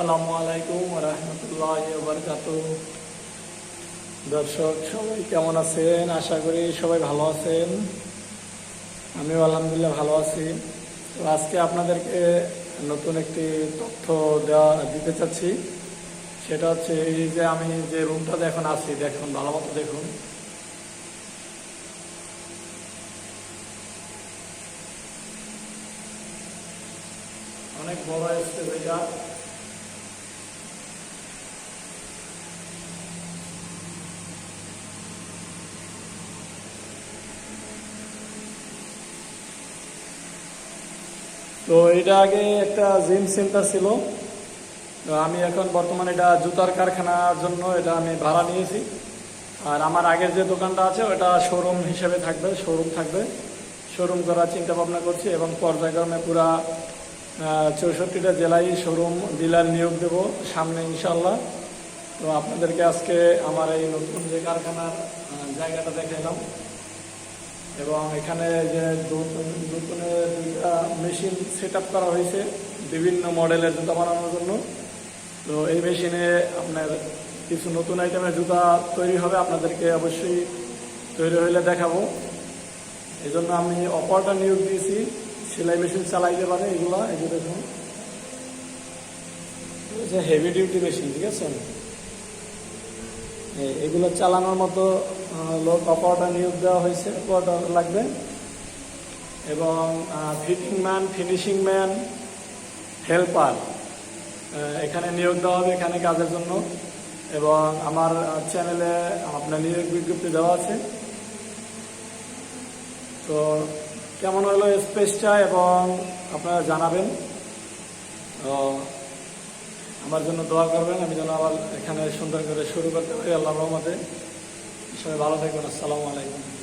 আসসালামু আলাইকুম রহমতুল্লাহ দর্শক, সবাই কেমন আছেন? আশা করি সবাই ভালো আছেন। আমিও আলহামদুলিল্লাহ ভালো আছি। তো আজকে আপনাদেরকে নতুন একটি তথ্য দেওয়া দিতে চাচ্ছি। সেটা হচ্ছে এই যে আমি যে রুমটাতে এখন আছি, দেখুন, ভালো মতো দেখুন। অনেক বড় স্পেস এটা তো এটা আগে একটা জিম সেন্টার ছিল। আমি এখন বর্তমানে এটা জুতার কারখানার জন্য এটা আমি ভাড়া নিয়েছি। আর আমার আগের যে দোকানটা আছে, ওটা শোরুম হিসেবে থাকবে শোরুম থাকবে। শোরুম করার চিন্তা ভাবনা করছি এবং পর্যায়ক্রমে পুরা চৌষট্টিটা জেলায় শোরুম ডিলার নিয়োগ দেব সামনে ইনশাল্লাহ তো আপনাদেরকে আজকে আমার এই নতুন যে কারখানার জায়গাটা দেখালাম এবং এখানে যে নতুন দুইটা মেশিন সেট করা হয়েছে বিভিন্ন মডেলের জুতা বানানোর জন্য। তো এই মেশিনে আপনার কিছু নতুন আইটেমের জুতা তৈরি হবে, আপনাদেরকে অবশ্যই তৈরি হইলে দেখাবো। এই জন্য আমি অপারটা নিয়োগ দিয়েছি, সেলাই মেশিন চালাইতে পারে এগুলো, এই দেখুন। হেভি ডিউটি মেশিন ঠিক আছে? এগুলো চালানোর মতো লোক অপারেটর নিয়োগ দেওয়া হয়েছে অপারেটর লাগবে। এবং fitting man finishing man helper এখানে নিয়োগ দেওয়া হবে এখানে কাজের জন্য। এবং আমার চ্যানেলে আপনার নিয়োগ বিজ্ঞপ্তি দেওয়া আছে। তো কেমন হলো স্পেসটা এবং আপনারা জানাবেন। তো আমার জন্য দোয়া করবেন, আমি যেন আবার এখানে সুন্দর করে শুরু করতে পারি। আল্লাহ রহমতে। সবাই ভালো থাকবেন, আসসালামু আলাইকুম।